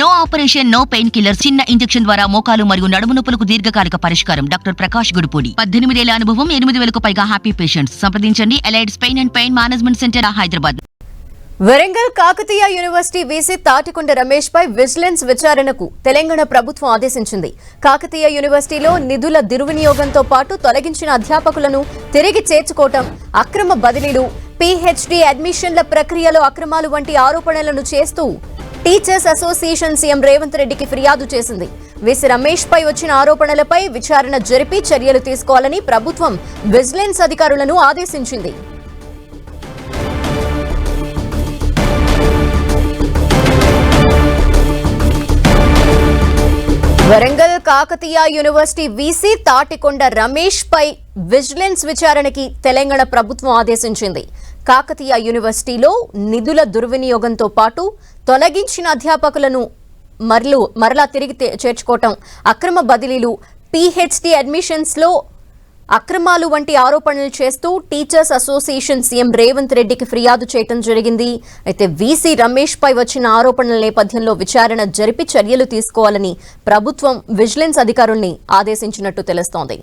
No operation no painkiller చిన్న injection ద్వారా మోకాలు మరియు నడుము నొప్పులకు దీర్ఘకాలిక పరిష్కారం. డాక్టర్ ప్రకాష్ గుడిపూడి. పద్దెనిమిదేళ్ళ అనుభవం ఎనిమిది వేలకు పైగా హ్యాపీ పేషెంట్స్ సంప్రదించండి. ఎలైడ్స్ pain and pain management centre Hyderabad. Warangal Kakatiya university VC Tatikonda Ramesh pi vigilance విచారణకు తెలంగాణ ప్రభుత్వం ఆదేశించింది. కాకతీయ యూనివర్సిటీలో నిధుల దుర్వినియోగంతో పాటు తొలగించిన అధ్యాపకులను తిరిగి చేర్చుకోవటం అక్రమ బదిలీలు పీహెచ్డీ అడ్మిషన్ల ప్రక్రియలో అక్రమాలు వంటి ఆరోపణలను చేస్తూ టీచర్స్ అసోసియేషన్ సీఎం రేవంత్ రెడ్డికి ఫిర్యాదు చేసింది. విసి రమేష్ పై వచ్చిన ఆరోపణలపై విచారణ జరిపి చర్యలు తీసుకోవాలని ప్రభుత్వం విజిలెన్స్ అధికారులను ఆదేశించింది. వరంగల్ కాకతీయ యూనివర్సిటీ వీసీ తాటికొండ రమేష్ పై విజిలెన్స్ విచారణకి తెలంగాణ ప్రభుత్వం ఆదేశించింది. కాకతీయ యూనివర్సిటీలో నిధుల దుర్వినియోగంతో పాటు తొలగించిన అధ్యాపకులను మరలు మరలా తిరిగి చేర్చుకోవటం అక్రమ బదిలీలు పీహెచ్డీ అడ్మిషన్స్లో అక్రమాలు వంటి ఆరోపణలు చేస్తూ టీచర్స్ అసోసియేషన్ సీఎం రేవంత్ రెడ్డికి ఫిర్యాదు చేయటం జరిగింది. అయితే వీసీ రమేష్ పై వచ్చిన ఆరోపణల నేపథ్యంలో విచారణ జరిపి చర్యలు తీసుకోవాలని ప్రభుత్వం విజిలెన్స్ అధికారుల్ని ఆదేశించినట్టు తెలుస్తోంది.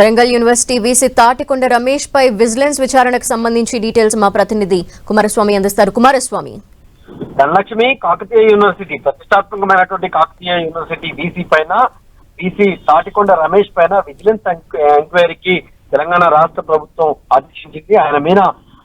వరంగల్ యూనివర్సిటీ వీసీ తాటికొండ రమేష్ పై విజిలెన్స్ విచారణకు సంబంధించి డీటెయిల్స్ మా ప్రతినిధి కుమారస్వామి అందిస్తారు. కుమారస్వామి. ధనలక్ష్మి కాకతీయ యూనివర్సిటీ ప్రతిష్టాత్మకమైనటువంటి కాకతీయ యూనివర్సిటీ బీసీ పైన బీసీ తాటికొండ రమేష్ పైన విజిలెన్స్ ఎంక్వైరీకి తెలంగాణ రాష్ట్ర ప్రభుత్వం ఆదేశించింది. ఆయన మీద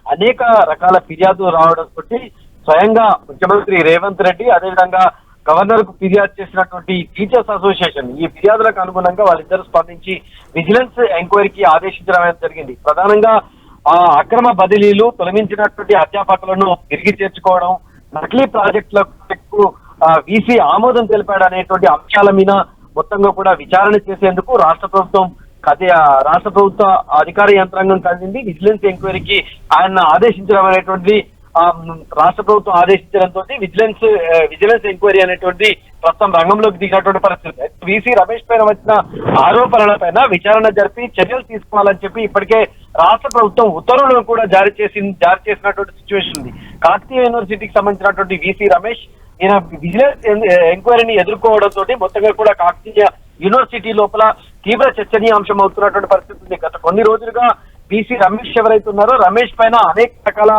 అనేక రకాల ఫిర్యాదులు రావడం తోటి స్వయంగా ముఖ్యమంత్రి రేవంత్ రెడ్డి అదేవిధంగా గవర్నర్కు ఫిర్యాదు చేసినటువంటి టీచర్స్ అసోసియేషన్ ఈ ఫిర్యాదులకు అనుగుణంగా వాళ్ళిద్దరు స్పందించి విజిలెన్స్ ఎంక్వైరీకి ఆదేశించడం అనేది జరిగింది. ప్రధానంగా ఆ అక్రమ బదిలీలు తొలగించినటువంటి అధ్యాపకులను తిరిగి చేర్చుకోవడం నకిలీ ప్రాజెక్టులకు వీసీ ఆమోదం తెలిపాడు అనేటువంటి అంశాల మీద మొత్తంగా కూడా విచారణ చేసేందుకు రాష్ట్ర ప్రభుత్వం కదే రాష్ట్ర ప్రభుత్వ అధికార యంత్రాంగం కలిగింది విజిలెన్స్ ఎంక్వైరీకి ఆయన ఆదేశించడం అనేటువంటి రాష్ట్ర ప్రభుత్వం ఆదేశించడంతో విజిలెన్స్ విజిలెన్స్ ఎంక్వైరీ అనేటువంటి ప్రస్తుతం రంగంలోకి దిగినటువంటి పరిస్థితి. వీసీ రమేష్ పైన వచ్చిన ఆరోపణల పైన విచారణ జరిపి చర్యలు తీసుకోవాలని చెప్పి ఇప్పటికే రాష్ట్ర ప్రభుత్వం ఉత్తర్వులను కూడా జారీ చేసి జారీ చేసినటువంటి సిచ్యువేషన్ ఉంది. కాకతీయ యూనివర్సిటీకి సంబంధించినటువంటి వీసీ రమేష్ ఈయన విజిలెన్స్ ఎంక్వైరీని ఎదుర్కోవడంతో మొత్తంగా కూడా కాకతీయ యూనివర్సిటీ లోపల తీవ్ర చర్చనీయాంశం అవుతున్నటువంటి పరిస్థితి ఉంది. గత కొన్ని రోజులుగా బీసీ రమేష్ ఎవరైతే ఉన్నారో రమేష్ పైన అనేక రకాల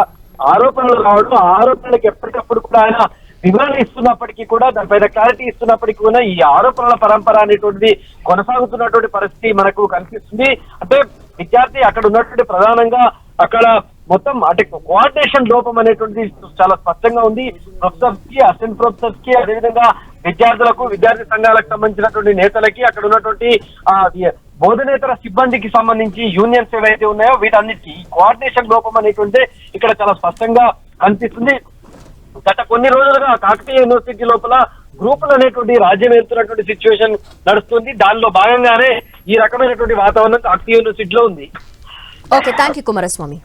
ఆరోపణలు రావడం ఆరోపణలకు ఎప్పటికప్పుడు కూడా ఆయన వివరణ ఇస్తున్నప్పటికీ కూడా దానిపైన క్లారిటీ ఇస్తున్నప్పటికీ కూడా ఈ ఆరోపణల పరంపర అనేటువంటిది కొనసాగుతున్నటువంటి పరిస్థితి మనకు కనిపిస్తుంది. అంటే విద్యార్థి అక్కడ ఉన్నటువంటి ప్రధానంగా అక్కడ మొత్తం అంటే కోఆర్డినేషన్ లోపం అనేటువంటిది చాలా స్పష్టంగా ఉంది. ప్రొఫెసర్స్కి అసిస్టెంట్ ప్రొఫెసర్స్కి అదేవిధంగా విద్యార్థులకు విద్యార్థి సంఘాలకు సంబంధించినటువంటి నేతలకి అక్కడ ఉన్నటువంటి ఆ, బోధనేతర సిబ్బందికి సంబంధించి యూనియన్స్ ఏవైతే ఉన్నాయో వీటన్నిటికీ ఈ కోఆర్డినేషన్ లోపం అనేటువంటి ఇక్కడ చాలా స్పష్టంగా కనిపిస్తుంది. గత కొన్ని రోజులుగా కాకతీయ యూనివర్సిటీ లోపల గ్రూపులు అనేటువంటి రాజ్యం వెళ్తున్నటువంటి సిచ్యువేషన్ నడుస్తుంది. దానిలో భాగంగానే ఈ రకమైనటువంటి వాతావరణం కాకతీయ యూనివర్సిటీలో ఉంది. Okay thank you Kumaraswamy